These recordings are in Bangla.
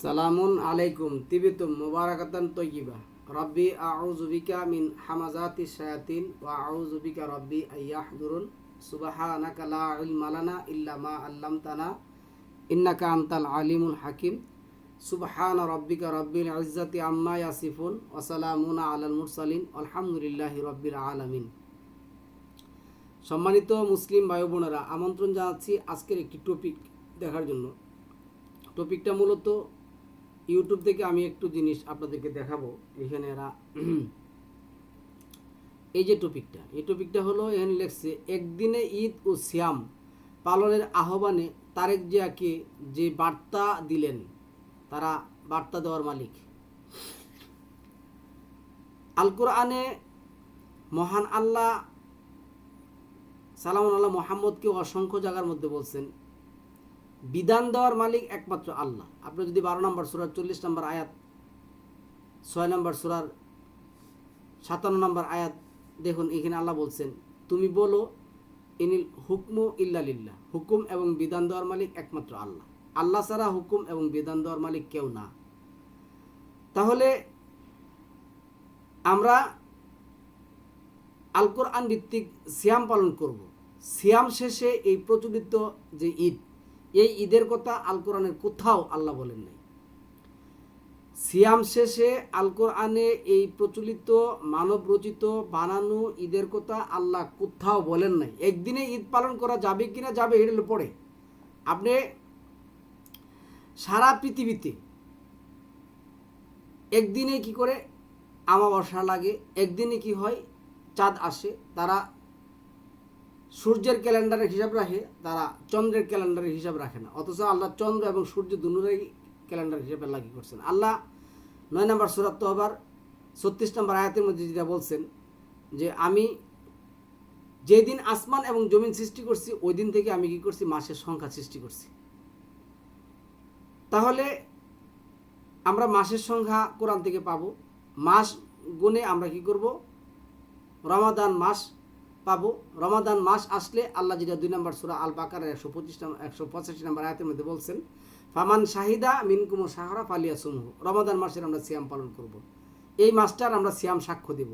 সালামুন আলাইকুম, তিবিতুম মুবারাকাতান তৈয়িবা। রব্বি, আউযু বিকা মিন হামাজাতি শায়াতিন, ওয়া আউযু বিকা রব্বি আইয়াহদুরুন সুবহানাকা লা ইলমা লানা ইল্লা মা আল্লামতানা, ইন্নাকা আনতাল আলিমুল হাকিম। সুবহান রব্বিকা রব্বিল ইজ্জাতি আম্মা ইয়াসিফুন, ওয়া সালামুন আলাল মুরসালিন, আলহামদুলিল্লাহি রব্বিল আলামিন। সম্মানিত মুসলিম ভাই বোনেরা আমন্ত্রণ জানাচ্ছি আজকের একটি টপিক দেখার জন্য। টপিকটা মূলত ইউটিউব থেকে আমি একটু জিনিস আপনাদেরকে দেখাবো। এখানে এরা এই যে টপিকটা, এই টপিকটা হলো এখানে লেখছে, একদিনে ঈদ ও সিয়াম পালনের আহ্বানে তারেক জিয়াকে যে বার্তা দিলেন, তারা বার্তা দেওয়ার মালিক। আল কোরআনে মহান আল্লাহ সালাম আল্লাহ মোহাম্মদকে অসংখ্য জায়গার মধ্যে বলছেন বিধান দেওয়ার মালিক একমাত্র আল্লাহ। আপনি যদি বারো নম্বর সুরার চল্লিশ নম্বর আয়াত, ছয় নম্বর সুরার সাতান্ন নম্বর আয়াত দেখুন, এখানে আল্লাহ বলছেন, তুমি বলো ইনিল হুকমু ইল্লালিল্লাহ হুকুম এবং বিধান দেওয়ার মালিক একমাত্র আল্লাহ। আল্লাহ ছাড়া হুকুম এবং বিধান দেওয়ার মালিক কেউ না। তাহলে আমরা আল কোরআন ভিত্তিক সিয়াম পালন করব। সিয়াম শেষে এই প্রচলিত যে ঈদ এই ঈদের কথা আল কোরআনের কোথাও আল্লাহ বলেন নাই। সিয়াম শেষে আল কোরআনে এই প্রচলিত মানব রচিত বানানো ঈদের কথা আল্লাহ কোথাও বলেন নাই। একদিনে ঈদ পালন করা যাবে কি না যাবে হলো পরে। আপনি সারা পৃথিবীতে একদিনে কি করে আমাবস্যা লাগে, একদিনে কি হয়, চাঁদ আসে, তারা সূর্যের ক্যালেন্ডারের হিসাব রাখে, তারা চন্দ্রের ক্যালেন্ডারের হিসাব রাখে না। অথচ আল্লাহ চন্দ্র এবং সূর্য দুনুরাই ক্যালেন্ডার হিসাবে লাগি করছেন। আল্লাহ নয় নম্বর সুরাত আবার ছত্রিশ নম্বর আয়াতের মধ্যে যেটা বলছেন যে, আমি যেদিন আসমান এবং জমিন সৃষ্টি করছি ওই দিন থেকে আমি কি করছি? মাসের সংখ্যা সৃষ্টি করছি। তাহলে আমরা মাসের সংখ্যা কোরআন থেকে পাবো। মাস গুনে আমরা কি করব? রমাদান মাস পাবো। রমাদান মাস আসলে আল্লাহ যেটা দুই নম্বর সুরা আল বাকারের একশো পঁচিশ নম্বর একশো পঁচাশি নম্বর আয়াতের মধ্যে বলছেন, ফামান শাহিদা মিনকুম সাহারা পালিয়া সুমহ রমাদান মাসের আমরা সিয়াম পালন করব। এই মাসটার আমরা সিয়াম সাক্ষ্য দিব।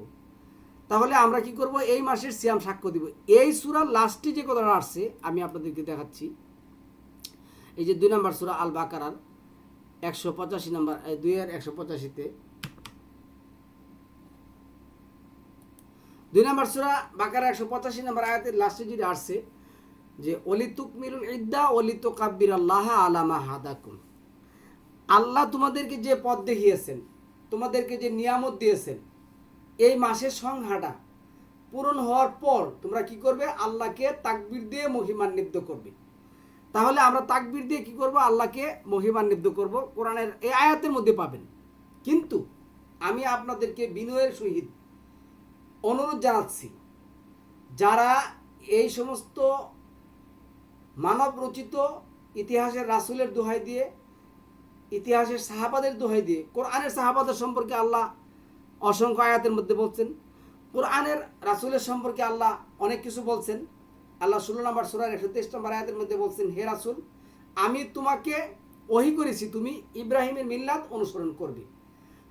তাহলে আমরা কি করব? এই মাসের সিয়াম সাক্ষ্য দিব। এই সুরার লাস্টে যে কথাটা আসছে, আমি আপনাদেরকে দেখাচ্ছি। এই যে দুই নম্বর সুরা আল বাকারার একশো পঁচাশি নম্বর দুই হাজার একশো পঁচাশিতে দুই নম্বর সুরা বাকার একশো পঁচাশি নম্বর আয়াতের লাস্টে যেটা আসছে, যে অলি তুকমিলুল ইদ্দা অলি তো কাব্বির আল্লাহ আলামা হাদাকুম। আল্লাহ তোমাদেরকে যে পথ দেখিয়েছেন, তোমাদেরকে যে নিয়ামত দিয়েছেন, এই মাসের সংখ্যাটা পূরণ হওয়ার পর তোমরা কি করবে? আল্লাহকে তাকবির দিয়ে মহিমান্বিত করবে। তাহলে আমরা তাকবির দিয়ে কি করব? আল্লাহকে মহিমান্বিত করব। কোরআনের এই আয়াতের মধ্যে পাবেন। কিন্তু আমি আপনাদেরকে বিনয়ের সহিত অনুরোধ জানাচ্ছি, যারা এই সমস্ত মানব রচিত ইতিহাসের রাসুলের দোহাই দিয়ে, ইতিহাসের সাহাবাদের দোহাই দিয়ে, কোরআনের সাহাবাদের সম্পর্কে আল্লাহ অসংখ্য আয়াতের মধ্যে বলছেন, কোরআনের রাসুলের সম্পর্কে আল্লাহ অনেক কিছু বলছেন। আল্লাহ ষোলো নম্বর সুরার একশো তেইশ নম্বর আয়াতের মধ্যে বলছেন, হে রাসুল, আমি তোমাকে ওহি করেছি, তুমি ইব্রাহিমের মিল্লাত অনুসরণ করবে।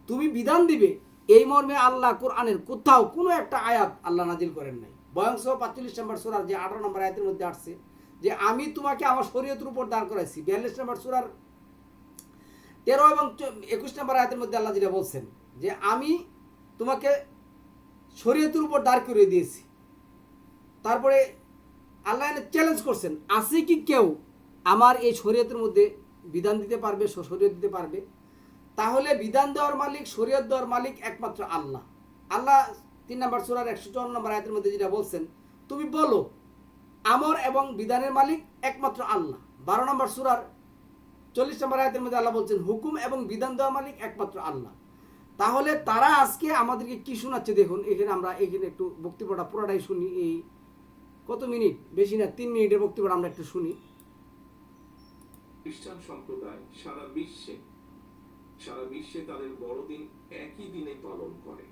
তুমি বিধান দিবে এই মর্মে আল্লাহ কোরআনের কোথাও কোনো একটা আয়াত আল্লাহ নাজিল করেন নাই। বয়ংশ পাঁচচল্লিশ নম্বর সুরার যে আঠারো নম্বর আয়াতের মধ্যে আসছে যে, আমি তোমাকে আমার শরীয়তের উপর দাঁড় করাইছি। বিয়াল্লিশ নম্বর সুরার তেরো এবং একুশ নম্বর আয়াতের মধ্যে আল্লাহ যেটা বলছেন যে, আমি তোমাকে শরীয়তের উপর দাঁড় করিয়ে দিয়েছি। তারপরে আল্লাহ চ্যালেঞ্জ করছেন, আছে কি কেউ আমার এই শরীয়তের মধ্যে বিধান দিতে পারবে শরীয়ত দিতে পারবে? তাহলে বিধান দেওয়ার মালিক, শরীয়ত দেওয়ার মালিক একমাত্র আল্লাহ। আল্লাহ তিন নম্বর সুরার একশো চুয়ান্ন নম্বর আয়তের মধ্যে যেটা বলছেন, তুমি বলো, আমর এবং বিধানের মালিক একমাত্র আল্লাহ। বারো নম্বর সুরার চল্লিশ নম্বর আয়তের মধ্যে আল্লাহ বলছেন, হুকুম এবং বিধান দেওয়ার মালিক একমাত্র আল্লাহ। তাহলে তারা আজকে আমাদেরকে কি শোনাচ্ছে? দেখুন, এখানে আমরা এখানে একটু বক্তব্যটা পুরোটাই শুনি এই কত মিনিট? বেশি না, তিন মিনিটের বক্তব্যটা আমরা একটু শুনি। খ্রিস্টান সম্প্রদায় সারা বিশ্বে সারা বিশ্বে তাদের বড়দিন একই দিনে পালন করে।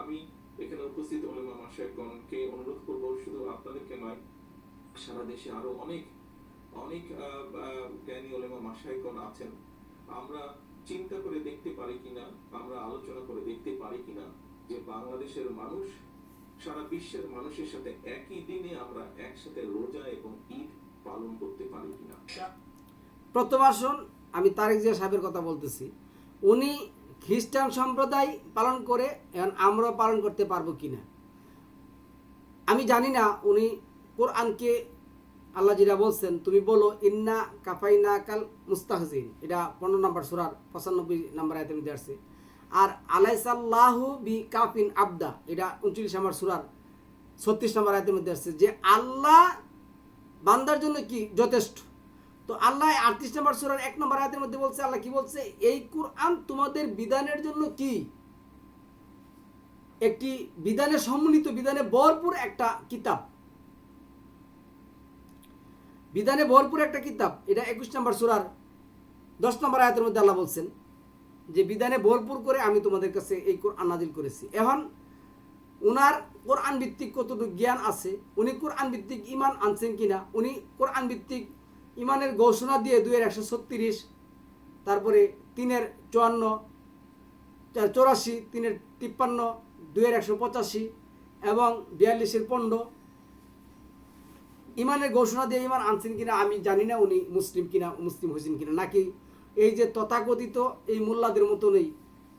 আমি এখানে উপস্থিত ওলেমা মাসায়গণকে অনুরোধ করব, শুধু আপনাদেরকে নয়, সারা দেশে আরও অনেক অনেক জ্ঞানী ওলেমা মাসায়গণ আছেন। আমরা চিন্তা করে দেখতে পারি কিনা, আমরা আলোচনা করে দেখতে পারি কিনা যে বাংলাদেশের মানুষ, সারা বিশ্বের মানুষের সাথে একই দিনে আমরা একসাথে রোজা এবং ঈদ পালন করতে পারি কিনা। প্রথম আসুন আমি তারেক জিয়া সাহেবের কথা বলতেছি। উনি খ্রিস্টান সম্প্রদায় পালন করে, এখন আমরাও পালন করতে পারব কি না আমি জানি না, উনি কোরআনকে আল্লাহ যেটা বলছেন, তুমি বলো, ইন্না কাফাইনা কাল মুস্তাহজিন। এটা পনেরো নম্বর সুরার পঁচানব্বই নম্বর আয়তের মধ্যে আসছে। আর আলাইসাল্লাহু বি কাফিন আবদা, এটা উনচল্লিশ নম্বর সুরার ছত্রিশ নম্বর আয়তের মধ্যে আসছে যে আল্লাহ বান্দার জন্য কি যথেষ্ট? তো আল্লাহ আটত্রিশ নম্বর সুরার এক নম্বর আয়াতের মধ্যে বলছে, আল্লাহ কি বলছে? এই কোরআন তোমাদের বিধানের জন্য কি? একটি বিধানে সম্মিলিত বিধানে ভরপুর একটা কিতাব। বিধানে ভরপুর একটা কিতাব। এটা একুশ নম্বর সুরার দশ নম্বর আয়াতের মধ্যে আল্লাহ বলছেন যে, বিধানে ভরপুর করে আমি তোমাদের কাছে এই কোরআন নাজিল করেছি। এখন ওনার কোরআন ভিত্তিক কতটুকু জ্ঞান আছে? উনি কোরআন ভিত্তিক ইমান আনছেন কিনা? উনি কোরআন ভিত্তিক ইমানের ঘোষণা দিয়ে দুইয়ের একশো ছত্রিশ, তারপরে তিনের চুয়ান্ন, চার- চৌরাশি, তিনের তিপ্পান্ন, দুইয়ের একশো পঁচাশি এবং বিয়াল্লিশের পনেরো। ইমানের ঘোষণা দিয়ে ইমান আনছেন কিনা আমি জানি না, উনি মুসলিম কিনা, মুসলিম হয়েছেন কিনা। নাকি এই যে তথাকথিত এই মোল্লাদের মতো নেই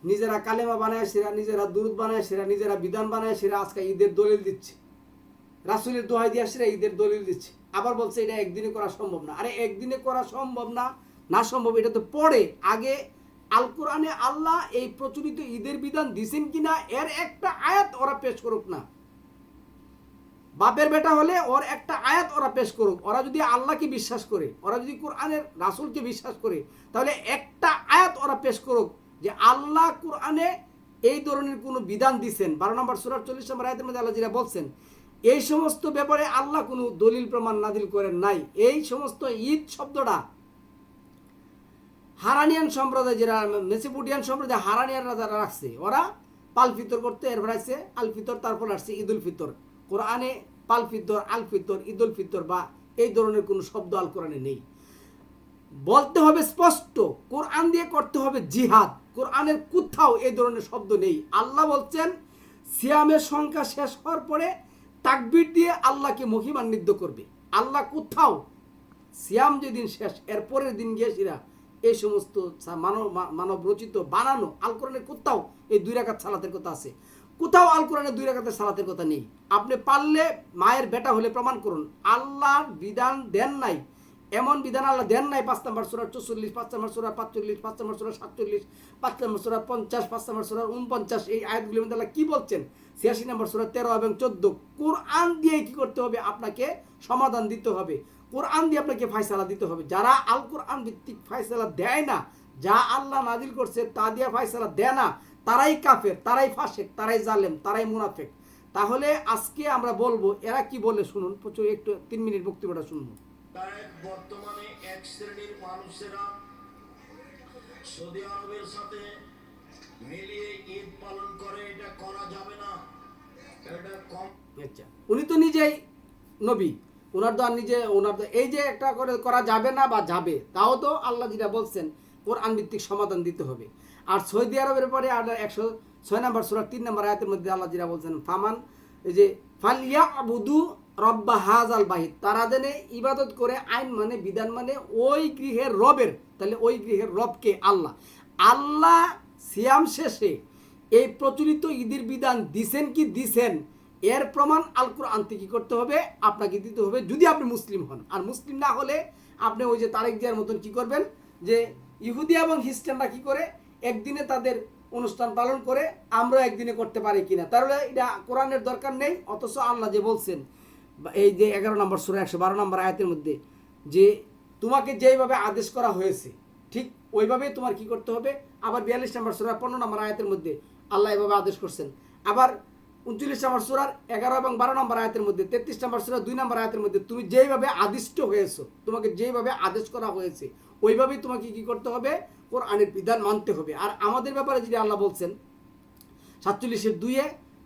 নিজেরা কালেমা বানায় সেরা, নিজেরা দুরুদ বানায় সেরা, নিজেরা বিধান বানায় সেরা, আজকে ঈদের দলিল দিচ্ছে। রাসুলের দোহাই দিয়ে সেরা ঈদের দলিল দিচ্ছে। আবার বলছে, এটা একদিনে করা সম্ভব না। আরে, একদিনে করা সম্ভব না না সম্ভব, এটা তো পরে। আগে আল কোরআনে আল্লাহ এই প্রচলিত ঈদের বিধান দিছেন কিনা, এর একটা আয়াত ওরা পেশ করুক না। বাপের বেটা হলে ওর একটা আয়াত ওরা পেশ করুক। ওরা যদি আল্লাহকে বিশ্বাস করে, ওরা যদি কোরআনের রাসুলকে বিশ্বাস করে, তাহলে একটা আয়াত ওরা পেশ করুক যে আল্লাহ কোরআনে এই ধরনের কোনো বিধান দিছেন। বারো নম্বর সুরার চল্লিশ নম্বর আয়াতের মধ্যে আল্লাহ যেটা বলছেন এই সমস্ত ব্যাপারে আল্লাহ কোনো দলিল প্রমাণ নাদিল করেন নাই। এই সমস্ত ঈদ শব্দটা হারানিয়ান সম্প্রদায় যারা মেসিপুটিয়ান সম্প্রদায় হারানিয়ানরা যারা রাখছে, ওরা পাল ফিতর করতে এরপর আসছে আল ফিতর, তারপর আসছে ঈদ উল ফিতর। কোরআনে পাল ফিতর, আল ফিতর ঈদ উল ফিতর বা এই ধরনের কোনো শব্দ আল কোরআনে নেই। বলতে হবে স্পষ্ট, কোরআন দিয়ে করতে হবে জিহাদ। কোরআনের কোথাও এই ধরনের শব্দ নেই। আল্লাহ বলছেন, সিয়ামের সংখ্যা শেষ হওয়ার পরে তাকবির দিয়ে আল্লাহকে মহিমান্বিত করবে। আল্লাহ কোথাও সিয়াম যেদিন শেষ, এর পরের দিন গিয়ে সেরা। এই সমস্ত মানব মানব রচিত, বানানো, আল কোরআনের কোথাও এই দুই রাকাত সালাতের কথা আছে। কোথাও আল কোরআনের দুই রাকাতের সালাতের কথা নেই। আপনি পারলে মায়ের বেটা হলে প্রমাণ করুন, আল্লাহর বিধান দেন নাই। এমন বিধান আল্লাহ দেন নাই, পাঁচ নম্বর সুরা চল্লিশ পাঁচ নম্বর সুরা পাঁচচল্লিশ, পাঁচ নম্বর সুরা সাতচল্লিশ, পাঁচ নম্বর সুরা পঞ্চাশ, পাঁচ নম্বর সুরা উনপঞ্চাশ এই আয়াতগুলির মধ্যে আল্লাহ কি বলছেন? ছিয়াশি নম্বর সুরা তেরো এবং চোদ্দ। কোরআন দিয়ে কি করতে হবে? আপনাকে সমাধান দিতে হবে। কোরআন দিয়ে আপনাকে ফায়সালা দিতে হবে। যারা আল কোরআন ভিত্তিক ফায়সালা দেয় না, যা আল্লাহ নাজিল করছে, তা দিয়ে ফায়সালা দেয় না, তারাই কাফের, তারাই ফাঁসেক, তারাই জালেম, তারাই মুনাফেক। তাহলে আজকে আমরা বলব, এরা কি বলে শুনুন? প্রচুর একটু তিন মিনিট বক্তব্যটা শুনব। বর্তমানে এক শ্রেণির মানুষেরা সৌদি আরবের সাথে আচ্ছা। উনি তো নিজেই নবী। ওনার তো আর নিজে, ওনার তো এই যে একটা করে করা যাবে না বা যাবে, তাও তো আল্লাহ যেটা বলছেন, কোরআন ভিত্তিক সমাধান দিতে হবে। আর সৌদি আরবের পরে আর একশো ছয় নম্বর সুরার তিন নম্বর আয়াতের মধ্যে আল্লাহ যেটা বলছেন, ফামান এই যে ফালিয়া আবুদু রব্বা হাজ আল বাহিদ তারা জেনে ইবাদত করে, আইন মানে বিধান মানে ওই গৃহের রবের, তাহলে ওই গৃহের রবকে আল্লাহ। আল্লাহ সিয়াম শেষে এই প্রচলিত ঈদের বিধান দিছেন কি দিছেন, এর প্রমাণ আল থেকে কি করতে হবে, আপনাকে দিতে হবে যদি আপনি মুসলিম হন। আর মুসলিম না হলে আপনি ওই যে তারেক জিয়ার মতন কি করবেন, যে ইহুদি এবং খ্রিস্টানরা কি করে, একদিনে তাদের অনুষ্ঠান পালন করে আমরা একদিনে করতে পারি কিনা। তাহলে এটা কোরআনের দরকার নেই, অথচ আল্লাহ যে বলছেন, এই যে এগারো নম্বর সুরা একশো বারো নম্বর আয়াতের মধ্যে, যে তোমাকে যেইভাবে আদেশ করা হয়েছে, ঠিক ওইভাবেই তোমার কি করতে হবে? আবার বিয়াল্লিশ নম্বর সুরা পনেরো নম্বর আয়াতের মধ্যে আল্লাহ এভাবে আদেশ করছেন। আবার উনচল্লিশ নম্বর সুরার এগারো এবং বারো নম্বর আয়াতের মধ্যে, তেত্রিশ নম্বর সুরা দুই নম্বর আয়াতের মধ্যে তুমি যেইভাবে আদিষ্ট হয়েছো, তোমাকে যেইভাবে আদেশ করা হয়েছে, ওইভাবেই তোমাকে কি করতে হবে? কোরআনের বিধান মানতে হবে। আর আমাদের ব্যাপারে যদি আল্লাহ বলছেন, সাতচল্লিশের দুইয়ে,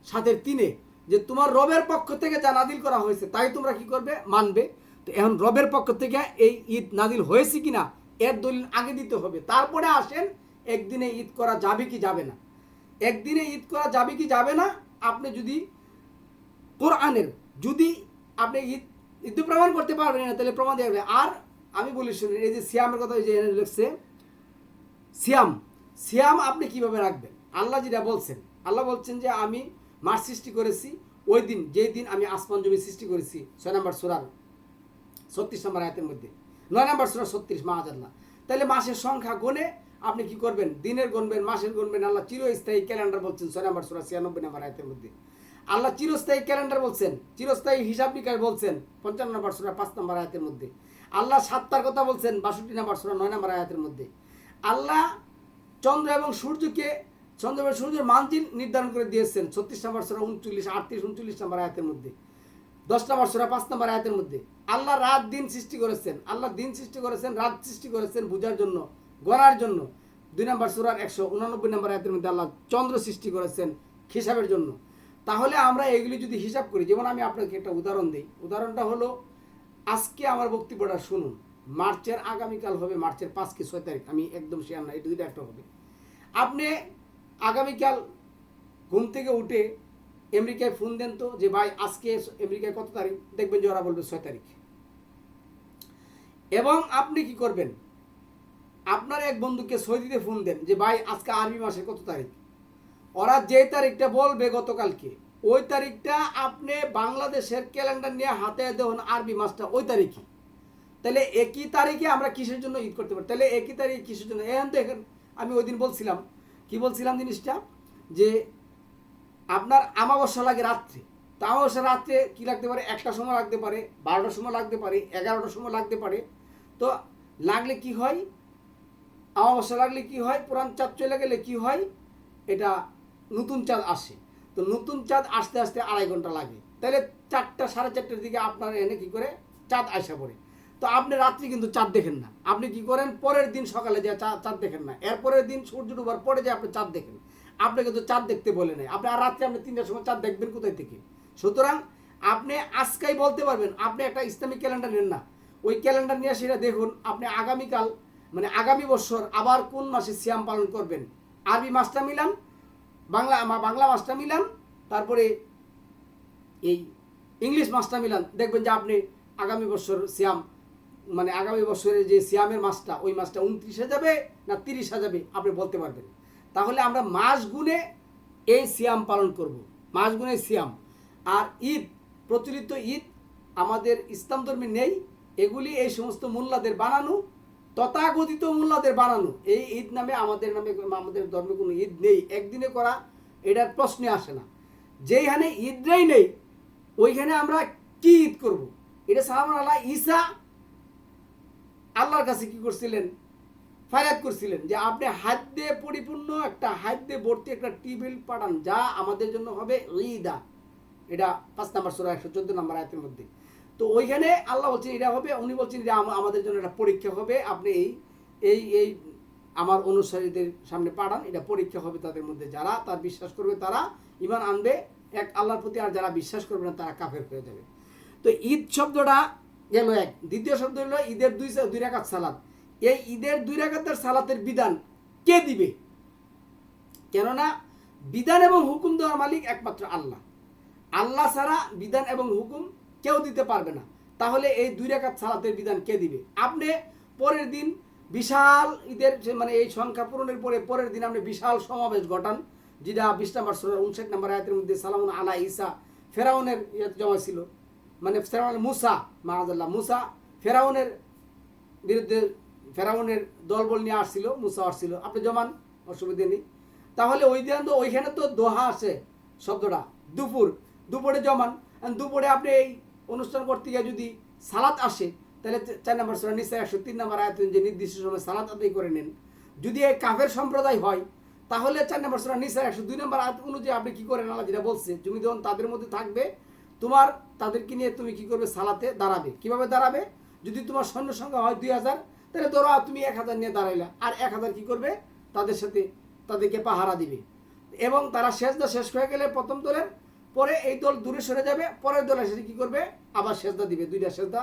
সাতের তিনে, যে তোমার রবের পক্ষ থেকে যা নাদিল করা হয়েছে, তাই তোমরা কি করবে? মানবে। তো এখন রবের পক্ষ থেকে এই ঈদ নাদিল হয়েছে কিনা, এর দলিল আগে দিতে হবে। তারপরে আসেন একদিনে ঈদ করা যাবে কি যাবে না? একদিনে ঈদ করা যাবে কি যাবে না? আপনি যদি কোরআনের, যদি আপনি ঈদ ঈদ প্রমাণ করতে পারবেন না, তাহলে প্রমাণ দেওয়া আর আমি বলি শুনুন, এই যে সিয়ামের কথা যে এখানে লিখছে, সিয়াম সিয়াম আপনি কীভাবে রাখবেন? আল্লাহ যেটা বলছেন, আল্লাহ বলছেন যে আমি মাস সৃষ্টি করেছি, ওই দিন, যেই দিন আমি আসমান জমি সৃষ্টি করেছি, ছয় নম্বর সুরার ছত্রিশ নম্বর আয়াতের মধ্যে। নয় নম্বর সুরা ছত্রিশ, মাহাজাল্লাহ। তাহলে মাসের সংখ্যা গুনে আপনি কি করবেন? দিনের গুনবেন মাসের গুনবেন আল্লাহ চিরস্থায়ী ক্যালেন্ডার বলছেন। ছয় নম্বর সুরা ছিয়ানব্বই নম্বর আয়াতের মধ্যে। আল্লাহ চিরস্থায়ী ক্যালেন্ডার বলছেন, চিরস্থায়ী হিসাব নিকাশ বলছেন, পঞ্চান্ন নম্বর সুরা, পাঁচ নম্বর আয়াতের মধ্যে। আল্লাহ সাতটার কথা বলছেন, বাষট্টি নম্বর সুরা, নয় নম্বর আয়াতের মধ্যে। আল্লাহ চন্দ্র এবং সূর্যকে, চন্দ্র এবং সূর্যের মানচিন নির্ধারণ করে দিয়েছেন, ছত্রিশ নম্বর সুরা, উনচল্লিশ, আটত্রিশ, উনচল্লিশ নম্বর আয়াতের মধ্যে। দশ নম্বর সুরা, পাঁচ নম্বর আয়াতের মধ্যে। আল্লাহ রাত দিন সৃষ্টি করেছেন, আল্লাহ দিন সৃষ্টি করেছেন, রাত সৃষ্টি করেছেন বোঝার জন্য। গড়ার জন্য। দুই নম্বর সুরার একশো উনানব্বই নম্বর আয়াতের মধ্যে আল্লাহ চন্দ্র সৃষ্টি করেছেন হিসাবের জন্য। তাহলে আমরা এগুলি যদি হিসাব করি, যেমন আমি আপনাকে একটা উদাহরণ দিই। উদাহরণটা হলো, আজকে আমার বক্তব্যটা শুনুন। মার্চের আগামীকাল হবে, মার্চের পাঁচ কি ছয় তারিখ, আমি একদম শেয়ার না এই দুইটা একটা হবে। আপনি আগামীকাল ঘুম থেকে উঠে আমেরিকায় ফোন দেন তো, যে ভাই আজকে আমেরিকায় কত তারিখ? দেখবেন যে ওরা বলবে ছয় তারিখ। এবং আপনি কি করবেন? আপনার এক বন্ধুকে সৌদিতে ফোন দেন যে, ভাই, আজকে আরবি মাসের কত তারিখ? ওরা যে তারিখটা বলবে গতকালকে, ওই তারিখটা আপনি বাংলাদেশের ক্যালেন্ডার নিয়ে হাতে দেখুন আরবি মাসটা ওই তারিখে তাহলে একই তারিখে আমরা কিসের জন্য ঈদ করতে পারি? তাহলে একই তারিখে কিসের জন্য? এখন দেখেন আমি ওই দিন বলছিলাম, কি বলছিলাম জিনিসটা? যে, আপনার আমাবস্যা লাগে রাত্রে। তো আমাবস্যা রাত্রে কী লাগতে পারে? একটা সময় লাগতে পারে, বারোটার সময় লাগতে পারে, এগারোটার সময় লাগতে পারে। তো লাগলে কি হয়? আমাবস্যা লাগলে কি হয়? পুরান চাঁদ চলে গেলে কি হয়? এটা নতুন চাঁদ আসে। তো নতুন চাঁদ আসতে আসতে আড়াই ঘণ্টা লাগে। তাহলে চারটা, সাড়ে চারটার দিকে আপনার এনে কি করে? চাঁদ আসা পড়ে। তো আপনি রাত্রি কিন্তু চাঁদ দেখেন না। আপনি কি করেন? পরের দিন সকালে যে চাঁদ দেখেন না। এরপরের দিন সূর্য ডুবার পরে যে আপনি চাঁদ দেখেন। আপনি কিন্তু চাঁদ দেখতে বলে নেই। আপনি আর রাত্রে আপনি তিনটার সময় চাঁদ দেখবেন কোথায় থেকে? সুতরাং আপনি আজকেই বলতে পারবেন, আপনি একটা ইসলামিক ক্যালেন্ডার নেন না। ওই ক্যালেন্ডার নিয়ে সেটা দেখুন। আপনি আগামীকাল মানে আগামী বছর আবার কোন মাসে সিয়াম পালন করবেন? আরবি মাসটা মিলান, বাংলা বাংলা মাসটা মিলান, তারপরে এই ইংলিশ মাসটা মিলান। দেখবেন যে আপনি আগামী বছর সিয়াম মানে আগামী বছরের যে সিয়ামের মাসটা, ওই মাসটা উনত্রিশে যাবে না তিরিশে যাবে, আপনি বলতে পারবেন। তাহলে আমরা মাস গুনে এই সিয়াম পালন করব। মাস গুনে সিয়াম। আর ঈদ, প্রচলিত ঈদ আমাদের ইসলাম ধর্মে নেই। এগুলি এই সমস্ত মোল্লাদের বানানো। তথাগতিত মোল্লাদের বানানো। এই ঈদ নামে আমাদের নামে আমাদের ধর্মে কোনো ঈদ নেই, একদিনে করা, এটার প্রশ্নে আসে না। যেইখানে ঈদটাই নেই, ওইখানে আমরা কি ঈদ করব? এটা সালাম আল্লাহ ঈসা আল্লাহর কাছে কি করছিলেন? ফায়াত করছিলেন যে, আপনি হাদ্যে পরিপূর্ণ একটা হাদ্যে ভর্তি একটা টিবিল পাঠান, যা আমাদের জন্য হবে ঈদা। এটা পাঁচ নাম্বার সোরা একশো চোদ্দ নম্বর আয়াতের মধ্যে। তো ওইখানে আল্লাহ বলছেন, এটা হবে। উনি বলছেন যে আমাদের জন্য একটা পরীক্ষা হবে। আপনি এই এই এই আমার অনুসারীদের সামনে পাঠান, এটা পরীক্ষা হবে তাদের মধ্যে। যারা তার বিশ্বাস করবে, তারা ইমান আনবে। এক আল্লাহর প্রতি আর যারা বিশ্বাস করবে না, তারা কাফের হয়ে যাবে। তো ঈদ শব্দটা গেল এক। দ্বিতীয় শব্দ হলো, ঈদের দুই দুই রাকাত সালাত। এই ঈদের দুই রাকাতের সালাতের বিধান কে দিবে? কেননা বিধান এবং হুকুম দেওয়ার মালিক একমাত্র আল্লাহ। আল্লাহ ছাড়া বিধান এবং হুকুম কেউ দিতে পারবে না। তাহলে এই দুই রেখাত সালাতের বিধান কে দিবে? আপনি পরের দিন বিশাল ঈদের মানে এই সংখ্যা পূরণের পরে পরের দিন আপনি বিশাল সমাবেশ ঘটান, যেটা বিশ নম্বর উনষাট নম্বর আয়াতের মধ্যে সালামুন আলা ঈসা, ফেরাউনের জমা ছিল। মানে মুসা মাহাজাল্লাহ মুসা ফেরাউনের বিরুদ্ধে ফেরাউনের দলবল নিয়ে আসছিল, মুসা আসছিল। আপনি জমান, অসুবিধে নেই। তাহলে ওই দিন তো, ওইখানে তো দোহা আছে শব্দটা, দুপুর। দুপুরে জমান, দুপুরে আপনি এই অনুষ্ঠান করতে গিয়ে যদি সালাত আসে, তাহলে চার নম্বর সুরা নিশ্চয় একশো তিন নম্বর আয়াত যে নির্দিষ্ট সময় সালাত আদায় করে নেন। যদি এই কাফের সম্প্রদায় হয়, তাহলে চার নম্বর সুরা নিশ্চয় একশো দুই নম্বর আয়াত অনুযায়ী আপনি কি করেন? আল্লাহ যেটা বলছে, তুমি যখন তাদের মধ্যে থাকবে, তোমার, তাদেরকে নিয়ে তুমি কি করবে? সালাতে দাঁড়াবে। কীভাবে দাঁড়াবে? যদি তোমার সৈন্য সংখ্যা হয় দুই হাজার, তাহলে ধরো তুমি এক হাজার নিয়ে দাঁড়াইলা। আর এক হাজার কি করবে? তাদের সাথে তাদেরকে পাহারা দিবে। এবং তারা সেজদা শেষ হয়ে গেলে প্রথম দলের পরে এই দল দূরে সরে যাবে, পরের দল এসে কি করবে? আবার সেজদা দিবে, দুইটা সেজদা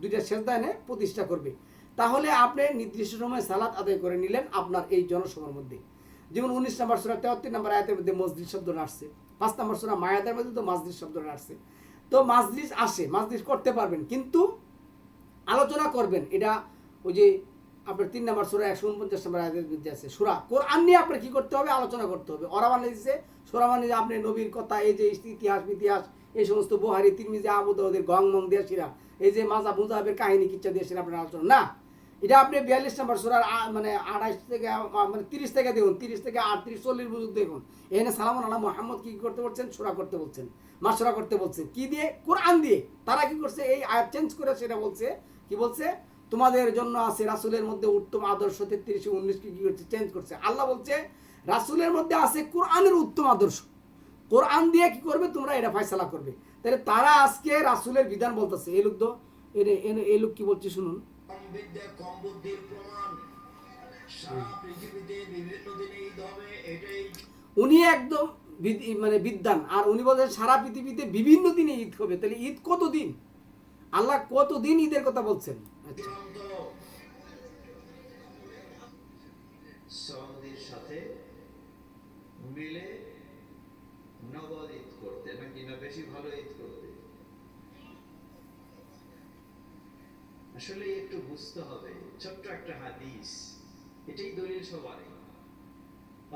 দুইটা সেজদা এনে প্রতিষ্ঠা করবে। তাহলে আপনি নির্দিষ্ট সময় সালাত আদায় করে নিলেন আপনার এই জনসভার মধ্যে। যেমন উনিশ নম্বর সুরা তেহত্তর নম্বর আয়াতের মধ্যে মসজিদ শব্দটা আসছে। পাঁচ নম্বর সুরা মায়াদের মধ্যে তো মসজিদ শব্দটা আসছে। তো মাজলিস আসে মাজলিস করতে পারবেন, কিন্তু আলোচনা করবেন। এটা ওই যে আপনার তিন নম্বর সুরা একশো উনপঞ্চাশ নম্বর আয়াতের মধ্যে আছে। সুরা কোরআন নিয়ে আপনার কি করতে হবে? আলোচনা করতে হবে। ওরা মানে দিচ্ছে সুরা মানে আপনি নবীর কথা, এই যে ইতিহাস ইতিহাস এই সমস্ত বোহারি, তিরমিজি আবুদ ওদের গং মং দিয়ে সিরা এই যে মাজা মুজাহের কাহিনী, কিচ্ছা দিয়ে সিরা আপনার আলোচনা। না, এটা আপনি বিয়াল্লিশ নম্বর সুরার মানে আঠাইশ থেকে মানে তিরিশ থেকে দেখুন, তিরিশ থেকে আটত্রিশ, চল্লিশ পর্যন্ত দেখুন। এখানে সালাম আল্লাহ মোহাম্মদ কি করতে বলছেন? সুরা করতে বলছেন। মাসরা করতে বলছে কি দিয়ে? কোরআন দিয়ে। তারা কি করছে? এই আয়াত চেঞ্জ করে সেটা বলছে। কি বলছে? তোমাদের জন্য আছে রাসুলের মধ্যে উত্তম আদর্শ তেত্রিশ উনিশ কি করছে? চেঞ্জ করছে। আল্লাহ বলছে রাসুলের মধ্যে আছে কোরআনের উত্তম আদর্শ। কোরআন দিয়ে কি করবে? তোমরা এটা ফয়সালা করবে। তাহলে তারা আজকে রাসুলের বিধান বলতেছে এই লোক তো এই লোক কি বলছে শুনুন? উনি একদম মানে বিদ্যান আর উনি বলছেন সারা পৃথিবীতে বিভিন্ন দিনে ঈদ হবে। তাহলে ঈদ কত দিন আল্লাহ কত দিন ঈদের কথা বলছেন? আচ্ছা। সৌদির সাথে মিলে নগদ ঈদ করতে, নাকি না বেশি ভালো ঈদ করতে? আসলে একটু বুঝতে হবে, ছোট্ট একটা হাদিস, এটাই দলিল সবারই।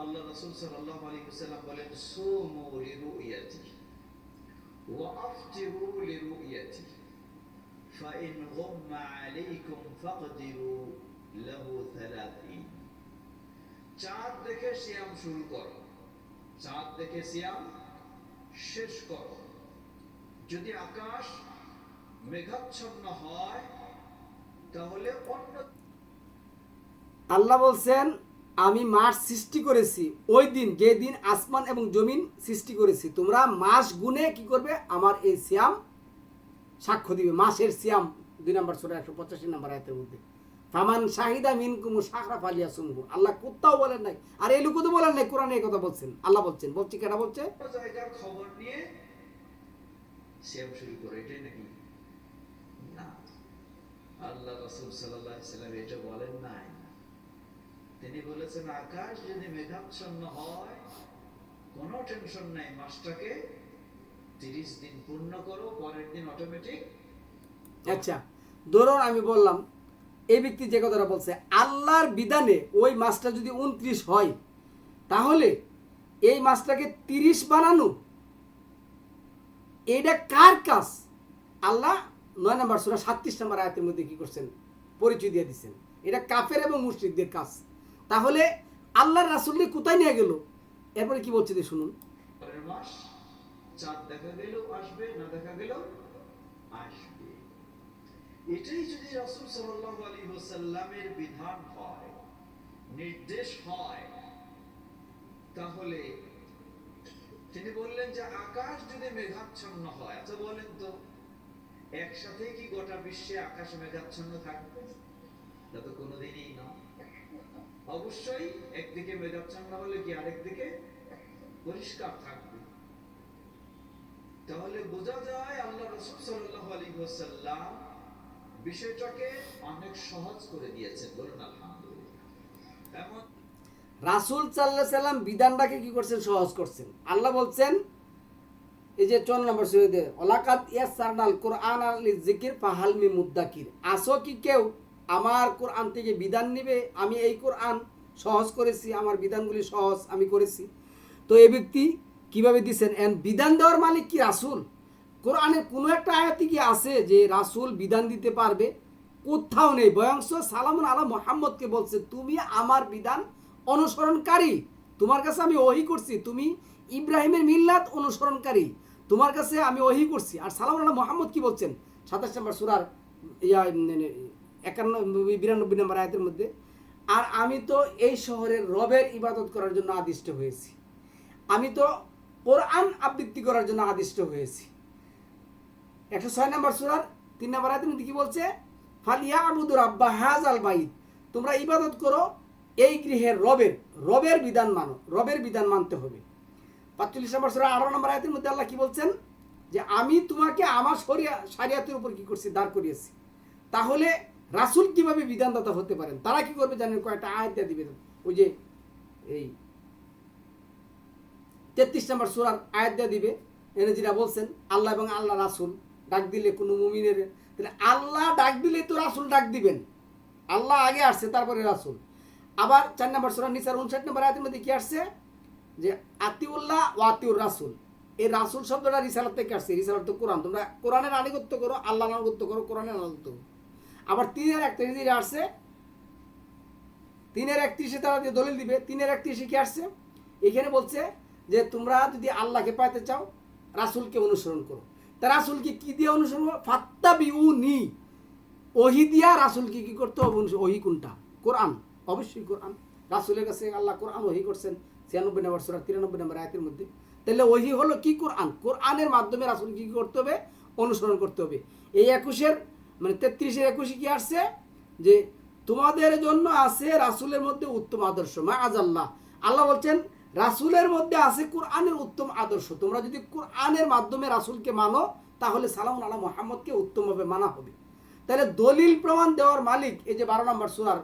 আল্লাহ রাসূল সাল্লাল্লাহু আলাইহি ওয়াসাল্লাম বলেন, সুমু লিরুয়াতি ওয়া আফতিরু লিরুয়াতি فإن غم عليكم فاقدروا له ثلاثين চাঁদ দেখে সিয়াম শুরু করো চাঁদ দেখে সিয়াম শেষ করো যদি আকাশ মেঘাচ্ছন্ন হয় তাহলে অন্য আল্লাহ বলছেন আমি মাস সৃষ্টি করেছি ওই দিন যে দিন আসমান এবং জমিন সৃষ্টি করেছি তোমরা মাস গুনে কি করবে আমার এই সিয়াম সাক্ষ্য দিবে। মাসের সিয়াম দুই নম্বর ছোট একশো পঁচাশি নম্বর আয়তের মধ্যে। ফামান শাহিদা মিন কুমু সাকরা ফালিয়া সুমহু আল্লাহ কোথাও বলেন নাই। আর এই লোক তো বলেন নাই, কোরআনে এই কথা বলছেন। আল্লাহ বলছেন। বলছি কেনা বলছে? খবর নিয়ে শুরু করে। এটাই নাকি? না। আল্লাহ রাসূল আলাইহি সাল্লাম এটা বলেন নাই। তিনি বলেছেন, আকাশ যদি মেঘাচ্ছন্ন হয়, কোনো টেনশন নাই। মাসটাকে তিরিশ দিন পূর্ণ করো পরের দিন অটোমেটিক আচ্ছা ধরুন আমি বললাম এই ব্যক্তি যে কথাটা বলছে আল্লাহর বিধানে ওই মাসটা যদি উনত্রিশ হয় তাহলে এই মাসটাকে তিরিশ বানানো এটা কার কাজ? আল্লাহ নয় নম্বর সুরা সাতত্রিশ নম্বর আয়াতের মধ্যে কি করছেন? পরিচয় দিয়ে দিচ্ছেন। এটা কাফের এবং মুসলিকদের কাজ। তাহলে আল্লাহর রাসুল্লি কোথায় নিয়ে গেল? এরপরে কি বলছে দিয়ে শুনুন। মাস চাঁদ দেখা গেল, আসবে, না দেখা গেল, আসবে। এটাই যদি রাসূল সাল্লাল্লাহু আলাইহি ওয়াসাল্লামের বিধান হয়, নির্দেশ হয়, তাহলে তিনি বললেন যে আকাশ যদি মেঘাচ্ছন্ন হয় আচ্ছা বলেন তো, একসাথে কি গোটা বিশ্বে আকাশ মেঘাচ্ছন্ন থাকবে? তা তো কোনোদিনই না। অবশ্যই একদিকে মেঘাচ্ছন্ন হলে কি আরেকদিকে পরিষ্কার থাকবে? তাহলে বোঝা যায় আল্লাহ রসুল ওয়াসাল্লাম বিষয়টাকে অনেক সহজ করে দিয়েছেন। বলুন, আলহামদুলিল্লাহ। এমন রাসুল সাল্লাহ সাল্লাম বিধানটাকে কি করছেন? সহজ করছেন। আল্লাহ বলছেন, এই যে চল নম্বর সুরেদে ওলাকাত ইয়াস সারনাল কোরআন আলী জিকির ফাহালমি মুদ্দাকির। আসো কি কেউ আমার কোরআন থেকে বিধান নিবে? আমি এই কোরআন সহজ করেছি, আমার বিধানগুলি সহজ আমি করেছি। তো এই ব্যক্তি কীভাবে দিছেন? এন বিধান দেওয়ার মালিক কি রাসুল? কোরআনের কোনো একটা আয়াতি কি আছে যে রাসুল বিধান দিতে পারবে? কোথাও নেই। বয়ংশ সালামুন আলা মোহাম্মদকে বলছে, তুমি আমার বিধান অনুসরণকারী। তোমার কাছে আমি ওহি করছি। তুমি ইব্রাহিমের মিল্লাত অনুসরণকারী। তোমার কাছে আমি ওহি করছি। আর সালাম আল্লাহ মোহাম্মদ কি বলছেন? সাতাশ নম্বর সুরার, ইয়া একান্ন, বিরানব্বই নম্বর আয়াতের মধ্যে, আর আমি তো এই শহরের রবের ইবাদত করার জন্য আদিষ্ট হয়েছি। আমি তো কোরআন আবৃত্তি করার জন্য আদিষ্ট হয়েছি। একশো ছয় নম্বর সুরার তিন নম্বর আয়াতের কি বলছে? ফালিয়া আবুদুর আব্বা হাজ আল বাইদ তোমরা ইবাদত করো, এই গৃহের রবের রবের বিধান মানো, রবের বিধান মানতে হবে। পাঁচচল্লিশ নম্বর সুরা, আঠারো নম্বর আয়াতের মধ্যে আল্লাহ কি বলছেন? যে আমি তোমাকে আমার শরিয়া সারিয়াতের উপর কি করছি? দাঁড় করিয়েছি। তাহলে রাসুল কীভাবে বিধানদাতা হতে পারেন? তারা কি করবে জানেন? কয়েকটা আয়াত দিয়ে দিবে ওই যে এই তেত্রিশ নম্বর সুরার আয়াত দিয়ে দিবে। এনে যেটা বলছেন, আল্লাহ এবং আল্লাহ রাসুল, ডাক দিলে কোনো মুমিনের, তাহলে আল্লাহ ডাক দিলে তো রাসুল ডাক দিবেন। আল্লাহ আগে আসছে, তারপরে রাসুল। আবার চার নম্বর সুরা নিসার উনষাট নম্বর আয়াতের মধ্যে কি আসছে? যে আতিউল্লাহ ও আতিউর রাসুল। এই রাসুল শব্দটা রিসালাত থেকে আসছে। রিসালাত তো কোরআন। তোমরা কোরআনের আনুগত্য করো আল্লাহ আনুগত্য করো, কোরআনের আনুগত্য করো। আবার তিনের একত্রিশ দিয়ে আসছে, তিনের একত্রিশে তারা যে দলিল দিবে। তিনের একত্রিশে কি আসছে? এখানে বলছে যে তোমরা যদি আল্লাহকে পাইতে চাও, রাসুলকে অনুসরণ করো। তা রাসুলকে কি দিয়ে অনুসরণ করো ফাত্তা বিউ নি ওহি দিয়া রাসুলকে কি করতে হবে? ওহি কোনটা? কোরআন। অবশ্যই কোরআন। রাসুলের কাছে আল্লাহ কোরআন ওহি করছেন, ছিয়ানব্বই নম্বর সুরা, তিরানব্বই নম্বর আয়াতের মধ্যে। তাহলে ওহি হলো কি কোরআন? কোরআনের মাধ্যমে রাসুল কি করতে হবে? অনুসরণ করতে হবে। এই একুশের মানে তেত্রিশের একুশে কি আসছে? যে, তোমাদের জন্য আছে রাসুলের মধ্যে উত্তম আদর্শ মা আজ আল্লাহ আল্লাহ বলছেন রাসুলের মধ্যে আছে কোরআনের উত্তম আদর্শ। তোমরা যদি কোরআনের মাধ্যমে রাসুলকে মানো, তাহলে সালাম আল্লাহ মোহাম্মদকে উত্তমভাবে মানা হবে। তাহলে দলিল প্রমাণ দেওয়ার মালিক, এই যে বারো নম্বর সুরার,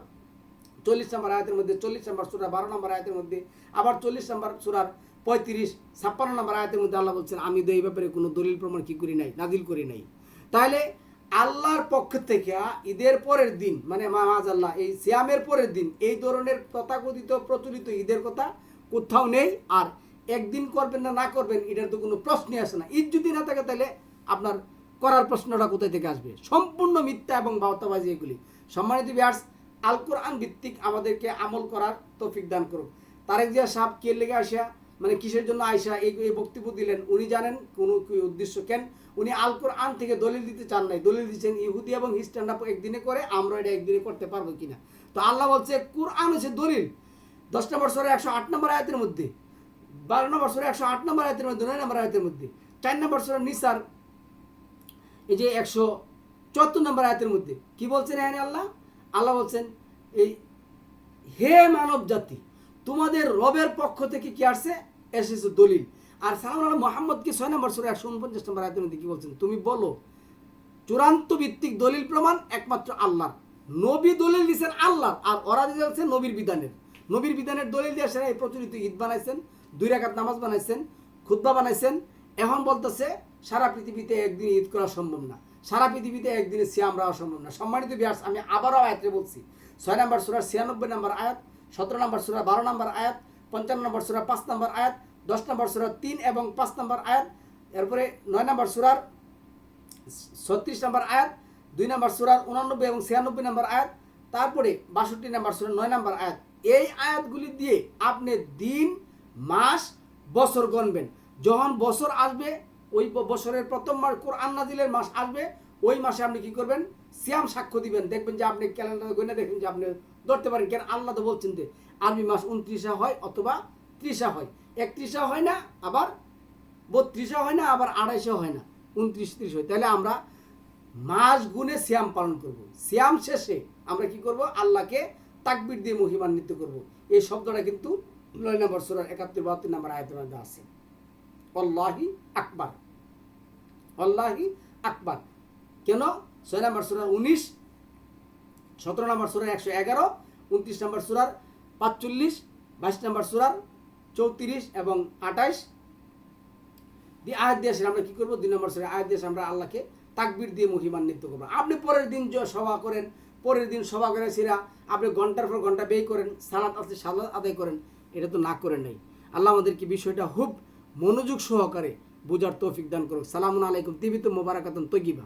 চল্লিশ নম্বর আয়াতের মধ্যে, চল্লিশ নম্বর সুরা, বারো নম্বর আয়াতের মধ্যে, আবার চল্লিশ নম্বর সুরার পঁয়ত্রিশ, ছাপ্পান্ন নম্বর আয়াতের মধ্যে আল্লাহ বলছেন, আমি তো এই ব্যাপারে কোনো দলিল প্রমাণ কি করি নাই নাজিল করি নাই। তাহলে আল্লাহর পক্ষ থেকে ঈদের পরের দিন মানে মামাজ আল্লাহ, এই সিয়ামের পরের দিন, এই ধরনের তথাকথিত প্রচলিত ঈদের কথা কোথাও নেই আর একদিন করবেন না না করবেন, এটার তো কোনো প্রশ্নই আসে না। ঈদ যদি না থাকে তাহলে আপনার করার প্রশ্নটা কোথায় থেকে আসবে? সম্পূর্ণ মিথ্যা এবং বার্তাবাজি এগুলি। সম্মানিত ব্যাস আল কোরআন ভিত্তিক আমাদেরকে আমল করার তৌফিক দান করুক। তারেক জিয়া সাহেব কে লেগে আসিয়া মানে কিসের জন্য আয়সা এই এই বক্তব্য দিলেন, উনি জানেন কোন কি উদ্দেশ্য কেন? উনি আল কোরআন থেকে দলিল দিতে চান নাই। দলিল দিচ্ছেন ইহুদি এবং খ্রিস্টানরা একদিনে করে, আমরা এটা একদিনে করতে পারব কিনা? তো আল্লাহ বলছে, কোরআন হচ্ছে দলিল। দশ নম্বর সরে একশো আট নম্বর আয়াতের মধ্যে, বারো নম্বর সরে একশো আট নম্বর আয়াতের মধ্যে, নয় নম্বর আয়াতের মধ্যে, চার নম্বর সরে নিসার, এই যে একশো চুয়াত্তর নম্বর আয়াতের মধ্যে, কি বলছেন এখানে আল্লাহ? আল্লাহ বলছেন, এই হে মানব জাতি, তোমাদের রবের পক্ষ থেকে কি আসছে? এসেছে দলিল। আর সালাম আল্লাহ মোহাম্মদকে ছয় নম্বর সুরে একশো উনপঞ্চাশ নম্বর আয়াতের মধ্যে কি বলছেন? তুমি বলো, চূড়ান্ত ভিত্তিক দলিল প্রমাণ একমাত্র আল্লাহ নবী দলিল দিয়েছেন আল্লাহ আর ওরা দিয়েছে নবীর বিধানের। নবীর বিধানের দলিল দিয়ে সেরা এই প্রচলিত ঈদ বানাইছেন, দুই রাকাত নামাজ বানাইছেন খুদ্া বানাইছেন। এখন বলতেছে, সারা পৃথিবীতে একদিন ঈদ করা সম্ভব না। সারা পৃথিবীতে একদিনে সিয়াম রাওয়া সম্ভব না। সম্মানিত বিয়াস আমি আবারও আয়াতে বলছি। ছয় নম্বর সুরার ছিয়ানব্বই নম্বর আয়াত, সতেরো নম্বর সুরা, বারো নম্বর আয়াত, পঞ্চান্ন নম্বর সুরা, পাঁচ নম্বর আয়াত, দশ নম্বর সুরা, তিন এবং পাঁচ নম্বর আয়াত। এরপরে নয় নম্বর সুরার, ছত্রিশ নম্বর আয়াত, দুই নম্বর সুরার উনানব্বই এবং ছিয়ানব্বই নম্বর আয়াত। তারপরে বাষট্টি নম্বর সুরার নয় নম্বর আয়াত। এই আয়াতগুলি দিয়ে আপনি দিন, মাস, বছর গণবেন। যখন বছর আসবে, ওই বছরের প্রথম মাস কোরআন নাজিলের মাস আসবে, ওই মাসে আপনি কি করবেন? সিয়াম সাক্ষ্য দিবেন। দেখবেন যে আপনি ক্যালেন্ডার গণে দেখবেন যে আপনি ধরতে পারেন কেন আল্লাহ তো বলছেন যে, আরবি মাস উনত্রিশা হয় অথবা ত্রিশা হয়। একত্রিশা হয় না, আবার বত্রিশা হয় না, আবার আড়াইশো হয় না। উনত্রিশ, ত্রিশ হয়। তাহলে আমরা মাস গুণে শ্যাম পালন করব। শ্যাম শেষে আমরা কি করব? আল্লাহকে তাকবির দিয়ে মহিমান্বিত করব। এই শব্দটা কিন্তু নয় নম্বর সুরার একাত্তর বাহাত্তর নম্বর আয়তের মধ্যে আছে। অল্লাহি আকবার। অল্লাহি আকবার। কেন? ছয় নম্বর সুরার উনিশ, সতেরো নম্বর সুরার একশো এগারো, উনত্রিশ নম্বর সুরার পাঁচচল্লিশ, বাইশ নম্বর সুরার চৌত্রিশ এবং আঠাইশ। দিয়ে আয়াত দিয়ে আমরা কি করব? দুই নম্বর সুরে আয়াত দিয়ে আমরা আল্লাহকে তাকবির দিয়ে মহিমান্বিত করব। আপনি পরের দিন সভা করেন, পরের দিন সভা করে সেরা আপনি ঘণ্টার পর ঘণ্টা ব্যয় করেন সালাত আছে সালাত আদায় করেন, এটা তো না করে নাই। আল্লাহ আমাদেরকে বিষয়টা খুব মনোযোগ সহকারে বোঝার তৌফিক দান করুক। সালামুন আলাইকুম তিবিত মোবারকাতন তগিবা